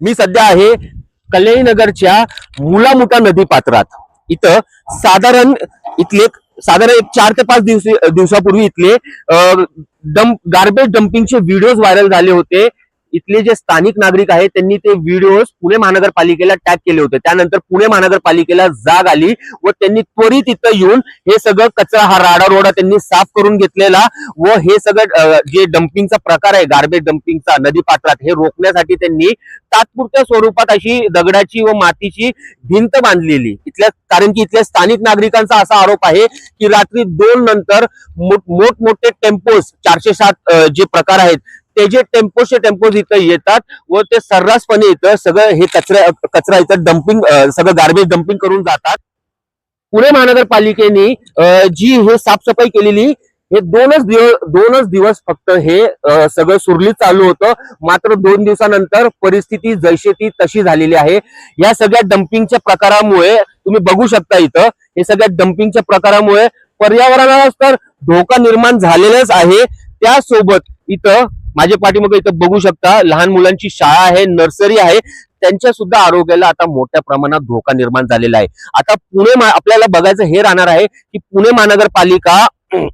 मी सध्या आहे कल्याणी नगरच्या मुलामुठा नदी पात्रात. इथं साधारण इथले साधारण एक चार ते पाच दिवस दिवसापूर्वी इथले डम्प गार्बेज डम्पिंगचे व्हिडिओज व्हायरल झाले होते. इथले जे स्थानिक नागरिक आहेत त्यांनी ते व्हिडिओज पुणे महानगरपालिकेला टॅग केले होते. त्यानंतर पुणे महानगरपालिकेला जाग आली व त्यांनी त्वरित इथं येऊन हे सगळं कचरा हा राडा रोडा त्यांनी साफ करून घेतलेला व हे सगळं जे डम्पिंगचा प्रकार आहे गार्बेज डम्पिंगचा नदी पात्रात हे रोखण्यासाठी त्यांनी तात्पुरत्या स्वरूपात अशी दगडाची व मातीची भिंत बांधलेली. इथल्या कारण की इथल्या स्थानिक नागरिकांचा असा आरोप आहे की रात्री दोन नंतर मोठ- मोठमोठे टेम्पोज चारशे सात जे प्रकार आहेत ते जे टेम्पोचे टेम्पोज इथं येतात व ते सर्रासपणे इथं सगळं हे कचरा कचरा इथं डम्पिंग सगळं गार्बेज डम्पिंग करून जातात. पुणे महानगरपालिकेने जी हे साफसफाई केलेली हे दोनच दिवस दोनच दिवस फक्त हे सगळं सुरळीत चालू होतं. मात्र दोन दिवसानंतर परिस्थिती जैशी ती तशी झालेली आहे. या सगळ्या डम्पिंगच्या प्रकारामुळे तुम्ही बघू शकता इथं हे सगळ्या डम्पिंगच्या प्रकारामुळे पर्यावरणाला तर धोका निर्माण झालेलाच आहे. त्यासोबत इथं माझ्या पाठीमागे इथं बघू शकता लहान मुलांची शाळा आहे नर्सरी आहे. त्यांच्या सुद्धा आरोग्याला आता मोठ्या प्रमाणात धोका निर्माण झालेला आहे. आता पुणे आपल्याला बघायचं हे राहणार आहे की पुणे महानगरपालिका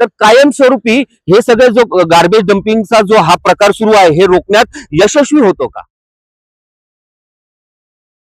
तर कायमस्वरूपी हे सगळे जो गार्बेज डम्पिंगचा जो हा प्रकार सुरू आहे हे रोखण्यात यशस्वी होतो का?